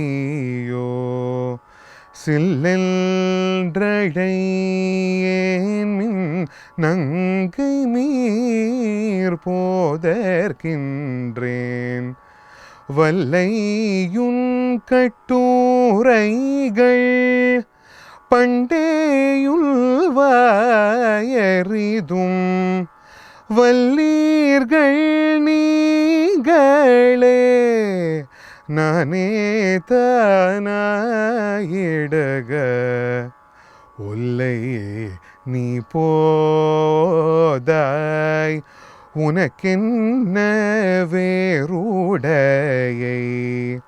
முறங்குதியோ சில்லென்றடையேன் நங்கை மீர் போதற்கின்றேன். வல்லையுன் கட்டூரைகள் பண்டேயுள்வாயறிதும் வல்லீர்கள் நீங்களே நானே தானாயிடக. ஒல்லையே நீ போதாய். உனக்கென்ன வேறுடையை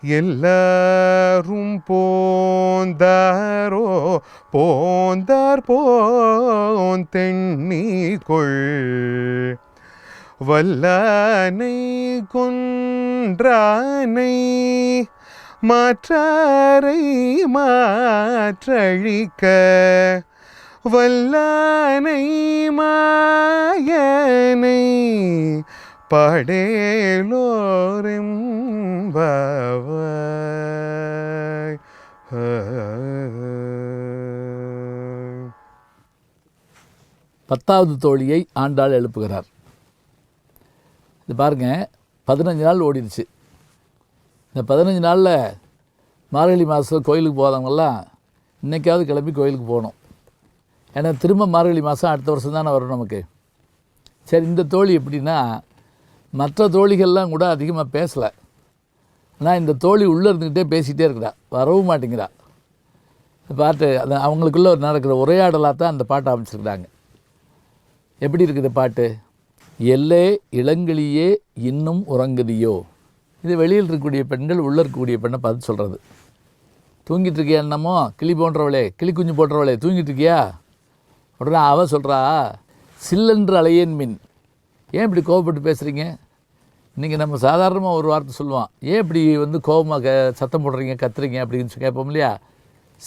எல்லாரும் போந்தாரோ? போந்தார் போன் தென்னிகொள். வல்லானை கொன் கொன்றானை மாற்றாரை மாற்றழிக்க வல்லானை மாயனை படேலோரெம்பாவாய் பத்தாவது தோழியை ஆண்டாள் எழுப்புகிறார். இது பாருங்க பதினஞ்சு நாள் ஓடிடுச்சு. இந்த பதினஞ்சு நாளில் மார்கழி மாதத்தில் கோயிலுக்கு போகாதவங்கெல்லாம் இன்றைக்காவது கிளம்பி கோயிலுக்கு போகணும். ஏன்னா திரும்ப மார்கழி மாதம் அடுத்த வருஷம் தானே வரும் நமக்கு. சரி இந்த தோழி எப்படின்னா மற்ற தோழிகள்லாம் கூட அதிகமாக பேசலை. ஆனால் இந்த தோழி உள்ளே இருந்துக்கிட்டே பேசிகிட்டே இருக்கிறா. வரவும் மாட்டேங்கிறா. இந்த பாட்டு அந்த அவங்களுக்குள்ளே நடக்கிற உரையாடலாக தான் அந்த பாட்டை அமைச்சிருக்கிறாங்க எப்படி இருக்குது பாட்டு? எல்லே இளங்கிளியே இன்னும் உறங்குதியோ? இது வெளியில் இருக்கக்கூடிய பெண்கள் உள்ளே இருக்கக்கூடிய பெண்ணை பார்த்து சொல்கிறது தூங்கிட்டு இருக்கியா என்னமோ? கிளி போன்றவளே கிளி குஞ்சு போன்றவளே தூங்கிட்டு இருக்கியா? உடனே அவள் சொல்கிறா சில்லென்று அலையேன் மின். ஏன் இப்படி கோவப்பட்டு பேசுகிறீங்க இன்றைக்கி நம்ம சாதாரணமாக ஒரு வார்த்தை சொல்லுவோம். ஏன் இப்படி வந்து கோபமாக க சத்தம் போடுறீங்க கத்துறீங்க? அப்படின்னு சொல்லி கேட்போம் இல்லையா?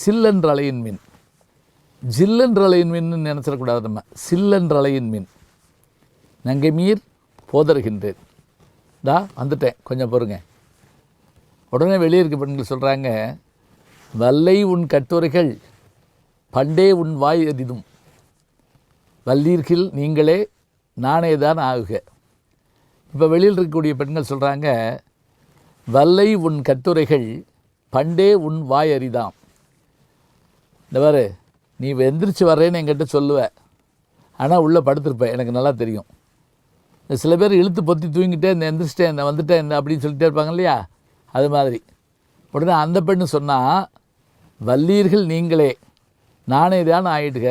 சில்லென்று அலையின் மீன். ஜில்லென்ற அலையின் மீன் நினச்சிடக்கூடாது நம்ம. சில்லென்ற அலையின் மீன். நங்கைமீர் போதருகின்றேன். தா வந்துட்டேன். கொஞ்சம் பொறுங்க. உடனே வெளியே இருக்க பெண்கள் சொல்கிறாங்க வல்லை உன் கட்டுரைகள் பண்டே உன் வாய் எதிதும் வல்லீர்கள் நீங்களே நானே தான் ஆகுக. இப்போ வெளியில் இருக்கக்கூடிய பெண்கள் சொல்கிறாங்க வல்லை உன் கட்டுரைகள் பண்டே உன் வாய் அறிதாம் இந்த பாரு நீ எந்திரிச்சு வர்றேன்னு என்கிட்ட சொல்லுவ. ஆனால் உள்ளே படுத்திருப்பேன் எனக்கு நல்லா தெரியும். சில பேர் இழுத்து பொத்தி தூங்கிட்டே இந்த எந்திரிச்சிட்டேன் இந்த வந்துட்டேன் என்ன அப்படின்னு சொல்லிட்டே இருப்பாங்க இல்லையா? அது மாதிரி. உடனே அந்த பெண்ணு சொன்னால் வல்லீர்கள் நீங்களே நானே தான் ஆயிட்டுக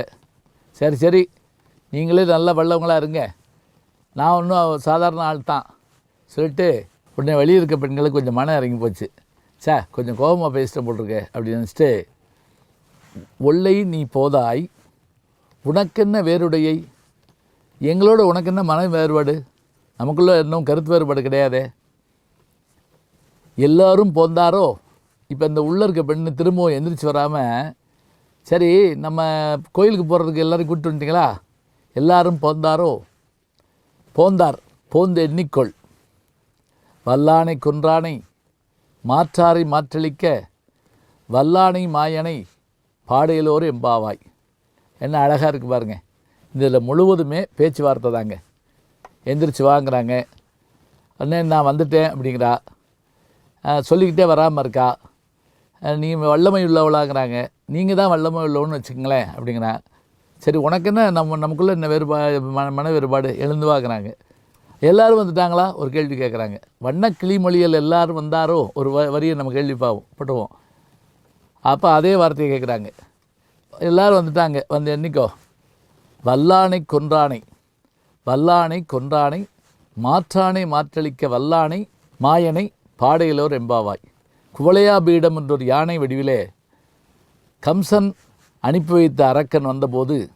சரி சரி நீங்களே நல்ல வல்லவங்களாக இருங்க. நான் ஒன்றும் சாதாரண ஆள் தான். சொல்லிட்டு உடனே வெளியே இருக்க பெண்களுக்கு கொஞ்சம் மனம் இறங்கி போச்சு. சே கொஞ்சம் கோபமாக பேசிட்டு போட்டிருக்க அப்படின்னு நினச்சிட்டு ஒல்லை நீ போதாய் உனக்கென்ன வேறுடையை? எங்களோட உனக்கு என்ன மன வேறுபாடு? நமக்குள்ள இன்னும் கருத்து வேறுபாடு கிடையாதே. எல்லாரும் போந்தாரோ? இப்போ இந்த உள்ளே இருக்க பெண்ணு திரும்பவும் எந்திரிச்சு வராமல் சரி நம்ம கோயிலுக்கு போகிறதுக்கு எல்லோரும் கூப்பிட்டு வந்துட்டீங்களா? எல்லாரும் போந்தாரோ? போந்தார் போந்து எண்ணிக்கொள். வல்லானை குன்றானை மாற்றாரை மாற்றளிக்க வல்லானை மாயனை பாடையிலோர் எம்பாவாய். என்ன அழகாக இருக்குது பாருங்கள் இதில் முழுவதுமே பேச்சுவார்த்தை தாங்க. எந்திரிச்சு வாங்குறாங்க. அண்ணே நான் வந்துட்டேன் அப்படிங்கிறா. சொல்லிக்கிட்டே வராமல் இருக்கா. நீங்கள் வல்லமை உள்ளவளாங்கிறாங்க நீங்கள் தான் வல்லமை உள்ளவன்னு வச்சுக்கங்களேன் அப்படிங்கிறான் சரி உனக்கு என்ன? நம்ம நமக்குள்ளே என்ன வேறுபாடு மன மன வேறுபாடு? எழுந்து வாங்குறாங்க எல்லோரும் வந்துட்டாங்களா? ஒரு கேள்வி கேட்குறாங்க வண்ண கிளிமொழியில் எல்லாரும் வந்தாரோ? ஒரு வ வரியை நம்ம கேள்வி பாவோம் பட்டுவோம். அப்போ அதே வார்த்தையை கேட்குறாங்க எல்லோரும் வந்துட்டாங்க. வந்து என்றைக்கோ வல்லானை கொன்றானை வல்லானை கொன்றானை மாற்றானை மாற்றளிக்க வல்லானை மாயனை பாடையிலோர் எம்பாவாய் குவளையா பீடம் என்றொரு யானை வடிவிலே கம்சன் அனுப்பி வைத்த அரக்கன் வந்தபோது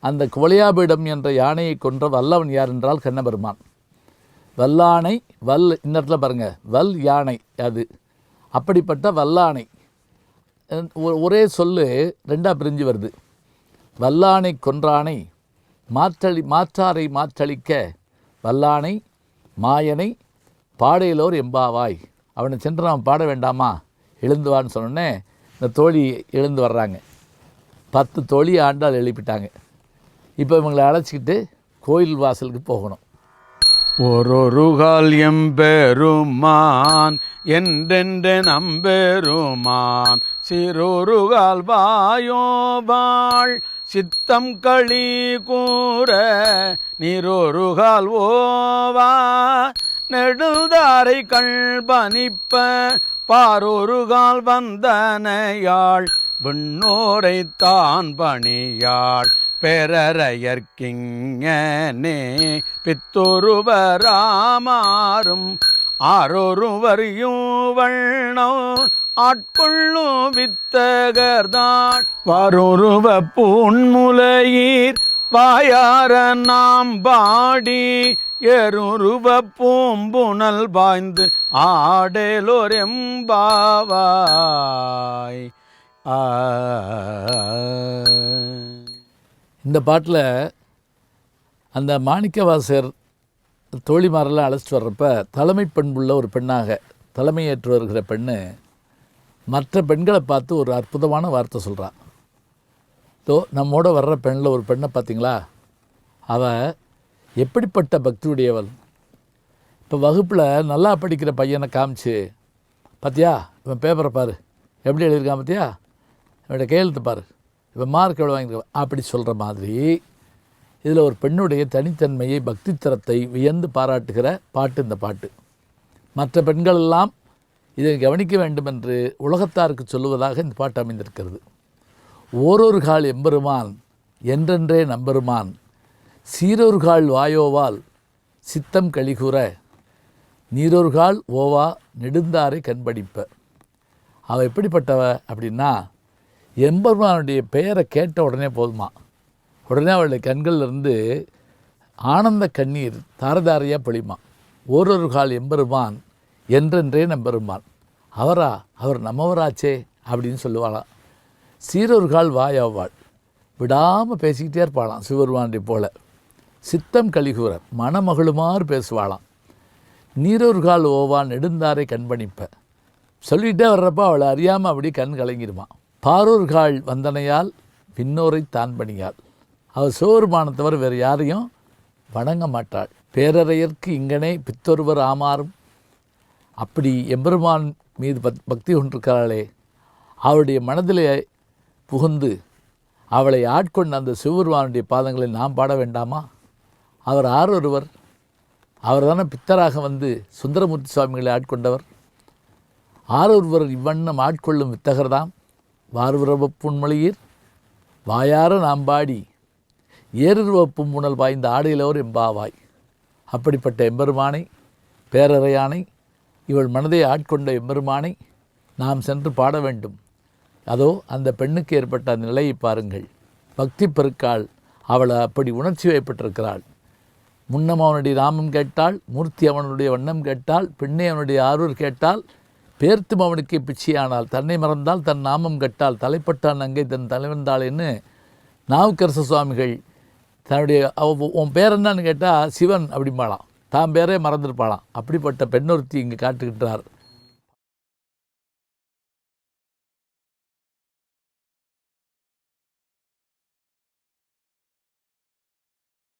அந்த குவளையாபீடம் என்ற யானையை கொன்ற வல்லவன் யார் என்றால் கண்ணபெருமான். வல்லானை வல் இந்த பாருங்கள் வல் யானை அது. அப்படிப்பட்ட வல்லானை. ஒ- ஒரே சொல்லு ரெண்டாக பிரிஞ்சு வருது. வல்லானை கொன்றானை மாற்றளி மாற்றாரை மாற்றளிக்க வல்லானை மாயனை பாடையிலோர் எம்பாவாய் அவனை சென்று நாம் பாட வேண்டாமா? எழுந்துவான்னு சொன்னோடனே இந்த தோழி எழுந்து வர்றாங்க. பத்து தோழி ஆண்டால் எழுப்பிட்டாங்க. இப்போ இவங்களை அழைச்சிக்கிட்டு கோயில் வாசலுக்கு போகணும். ஒரு கால் எம்பெருமான் என்றென்று நம்பெருமான் சிறொருகால் வாயோபாள் சித்தம் களி கூற நீரொருகால் ஓவா நெடுதாரை கண்பணிப்ப பாரொருகால் வந்தனையாள் விண்ணோரை தான் பணியாள் பெறரையர்க்கிங்கனே பித்தொருவராமாறும் ஆரொருவர் யூவண்ணோ ஆட்கொள்ளும் வித்தகர்தான். வாரொருவ பூன்முலையீர் வாயார நாம் பாடி எருருவ பூம்புணல் பாய்ந்து ஆடலோரெம்பாவாய். ஆ. இந்த பாட்டில் அந்த மாணிக்கவாசகர் தோழிமாரெல்லாம் அழைச்சிட்டு வர்றப்ப தலைமை பண்புள்ள ஒரு பெண்ணாக தலைமையேற்று வருகிற பெண்ணு மற்ற பெண்களை பார்த்து ஒரு அற்புதமான வார்த்தை சொல்கிறான் தோ நம்மோட வர்ற பெண்ணில் ஒரு பெண்ணை பார்த்தீங்களா? அவள் எப்படிப்பட்ட பக்தியுடையவள். இப்போ வகுப்பில் நல்லா படிக்கிற பையனை காமிச்சு பார்த்தியா இவன் பேப்பரை பாரு. எப்படி எழுதியிருக்கான் பார்த்தியா இவனோட கையெழுத்து பாரு. இவன் மார்க் எவ்வளோ வாங்கியிருக்கான்? அப்படி சொல்கிற மாதிரி இதில் ஒரு பெண்ணுடைய தனித்தன்மையை பக்தித்தரத்தை வியந்து பாராட்டுகிற பாட்டு இந்த பாட்டு. மற்ற பெண்கள் எல்லாம் இதை கவனிக்க வேண்டும் என்று உலகத்தாருக்கு சொல்லுவதாக இந்த பாட்டு அமைந்திருக்கிறது. ஓரொரு கால் எம்பெருமான் என்றென்றே நம்பெருமான் சீரொருகால் வாயோவால் சித்தம் கழிகூற நீரொருகால் ஓவா நெடுந்தாரை கண்படிப்ப. அவள் எப்படிப்பட்டவ அப்படின்னா எம்பெருமானுடைய பெயரை கேட்ட உடனே போதுமா. உடனே அவளுடைய கண்கள்லேருந்து ஆனந்த கண்ணீர் தாரதாரையாக பொழிமா ஓரொரு கால் எம்பெருமான் என்றென்றே நம்பெருமான். அவரா? அவர் நம்மவராச்சே அப்படின்னு சொல்லுவாளாம். சீரொருகால் வாயாவாள் விடாமல் பேசிக்கிட்டே இருப்பாளாம் சிவருமானை போல. சித்தம் கலிகூற மணமகளுமாறு பேசுவாளாம். நீரொருகால் ஓவான் நெடுந்தாரை கண்பணிப்ப சொல்லிகிட்டே வர்றப்ப அவளை அறியாமல் அப்படி கண் கலங்கிடுவான் பாரூர் கால் வந்தனையால் பின்னோரை தான் பணியாள். அவள் சிவபெருமானத்தவர் வேறு யாரையும் வணங்க மாட்டாள். பேரறையர்க்கு இங்கனே பித்தொருவர் ஆமாறும். அப்படி எம்பெருமான் மீது பத் பக்தி கொண்டிருக்கிறாளே. அவளுடைய மனதிலே புகுந்து அவளை ஆட்கொண்ட அந்த சிவபெருமானுடைய பாதங்களை நாம் பாட வேண்டாமா? அவர் ஆர் ஒருவர். அவர் தானே பித்தராக வந்து சுந்தரமூர்த்தி சுவாமிகளை ஆட்கொண்டவர். ஆரொருவர் இவ்வண்ணம் ஆட்கொள்ளும் வித்தகர்தாம் வார்வுறவ புன்மொழியீர் வாயார நாம் பாடி ஏறுருவப்பும் உணல் வாய்ந்த ஆடையிலோர் எம்பாவாய் அப்படிப்பட்ட எம்பெருமானை பேரறையானை இவள் மனதை ஆட்கொண்ட எம்பெருமானை நாம் சென்று பாட வேண்டும். அதோ அந்த பெண்ணுக்கு ஏற்பட்ட அந்த நிலையை பாருங்கள். பக்தி பெருக்காள் அவள் அப்படி உணர்ச்சி வைப்பட்டிருக்கிறாள். முன்னம் அவனுடைய நாமம் கேட்டால் மூர்த்தி அவனுடைய வண்ணம் கேட்டால் பெண்ணே அவனுடைய ஆரூர் கேட்டால் பேர்த்தும் அவனுக்கு பிச்சையானால் தன்னை மறந்தால் தன் நாமம் கட்டால் தலைப்பட்டான் அங்கே தன் தலைவந்தாள்னு நாவுக்கரச சுவாமிகள் தன்னுடைய உன் பேர் என்னன்னு கேட்டால் சிவன் அப்படிம்பாளாம். தான் பேரே மறந்துருப்பாளாம். அப்படிப்பட்ட பெண்ணொருத்தி இங்கே காட்டுகின்றார்.